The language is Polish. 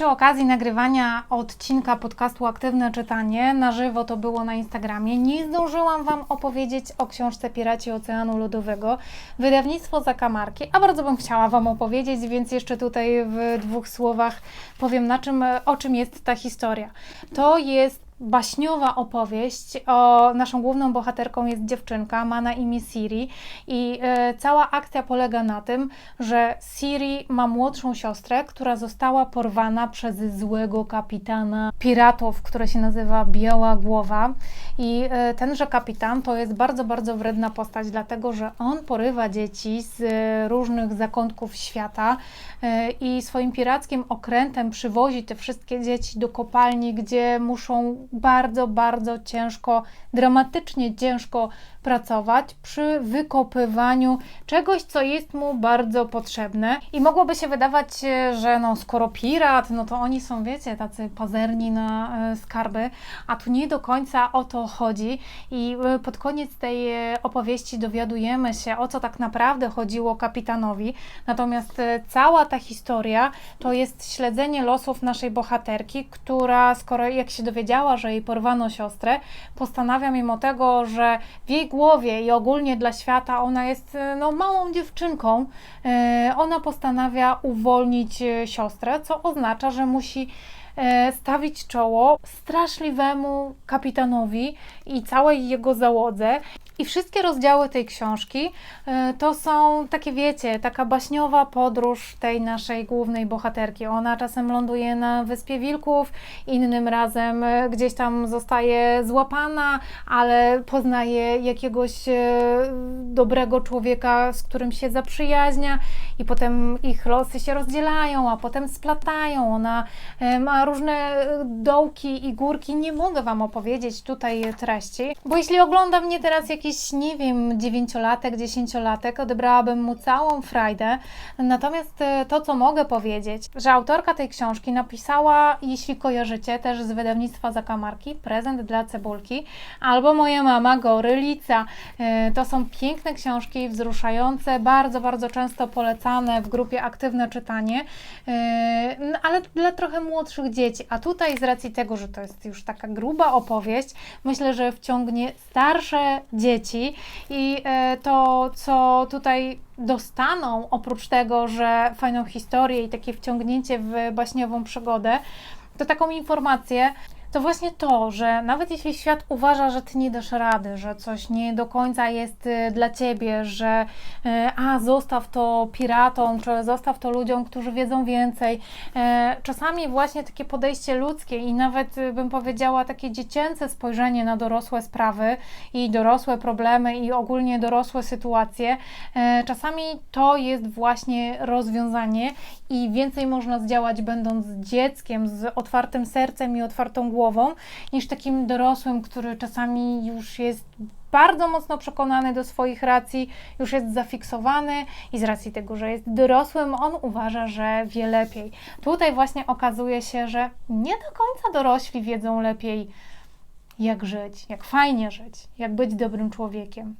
przy okazji nagrywania odcinka podcastu Aktywne Czytanie, na żywo to było na Instagramie, nie zdążyłam Wam opowiedzieć o książce Piraci Oceanu Lodowego, wydawnictwo Zakamarki, a bardzo bym chciała Wam opowiedzieć, więc jeszcze tutaj w dwóch słowach powiem na czym, o czym jest ta historia. To jest baśniowa opowieść. O, naszą główną bohaterką jest dziewczynka, ma na imię Siri i e, cała akcja polega na tym, że Siri ma młodszą siostrę, która została porwana przez złego kapitana piratów, który się nazywa Biała Głowa i e, tenże kapitan to jest bardzo, bardzo wredna postać, dlatego że on porywa dzieci z e, różnych zakątków świata e, i swoim pirackim okrętem przywozi te wszystkie dzieci do kopalni, gdzie muszą bardzo, bardzo ciężko, dramatycznie ciężko pracować przy wykopywaniu czegoś, co jest mu bardzo potrzebne. I mogłoby się wydawać, e, że no, skoro pirat, no to oni są, wiecie, tacy pazerni na e, skarby, a tu nie do końca o to chodzi. I e, pod koniec tej opowieści dowiadujemy się, o co tak naprawdę chodziło kapitanowi. Natomiast cała ta historia to jest śledzenie losów naszej bohaterki, która, skoro jak się dowiedziała, że jej porwano siostrę, postanawia mimo tego, że w jej głowie i ogólnie dla świata ona jest e, no, małą dziewczynką, e, ona postanawia uwolnić e, siostrę, co oznacza, że musi stawić czoło straszliwemu kapitanowi i całej jego załodze. I wszystkie rozdziały tej książki e, to są takie, wiecie, taka baśniowa podróż tej naszej głównej bohaterki. Ona czasem ląduje na Wyspie Wilków, innym razem e, gdzieś tam zostaje złapana, ale poznaje jakiegoś e, dobrego człowieka, z którym się zaprzyjaźnia i potem ich losy się rozdzielają, a potem splatają. Ona ma różne dołki i górki. Nie mogę Wam opowiedzieć tutaj treści, bo jeśli ogląda mnie teraz jakiś, nie wiem, dziewięciolatek, dziesięciolatek, odebrałabym mu całą frajdę. Natomiast e, to, co mogę powiedzieć, że autorka tej książki napisała, jeśli kojarzycie, też z wydawnictwa Zakamarki, prezent dla cebulki, albo moja mama Gorylica. E, To są piękne książki, wzruszające, bardzo, bardzo często polecane w grupie Aktywne Czytanie, no, ale dla trochę młodszych dzieci. A tutaj z racji tego, że to jest już taka gruba opowieść, myślę, że wciągnie starsze dzieci i e, to, co tutaj dostaną, oprócz tego, że fajną historię i takie wciągnięcie w baśniową przygodę, to taką informację, to właśnie to, że nawet jeśli świat uważa, że ty nie dasz rady, że coś nie do końca jest y, dla ciebie, że y, a zostaw to piratom, czy zostaw to ludziom, którzy wiedzą więcej. E, Czasami właśnie takie podejście ludzkie i nawet y, bym powiedziała takie dziecięce spojrzenie na dorosłe sprawy i dorosłe problemy i ogólnie dorosłe sytuacje, e, czasami to jest właśnie rozwiązanie i więcej można zdziałać będąc dzieckiem z otwartym sercem i otwartą głową, niż takim dorosłym, który czasami już jest bardzo mocno przekonany do swoich racji, już jest zafiksowany i z racji tego, że jest dorosłym, on uważa, że wie lepiej. Tutaj właśnie okazuje się, że nie do końca dorośli wiedzą lepiej, jak żyć, jak fajnie żyć, jak być dobrym człowiekiem.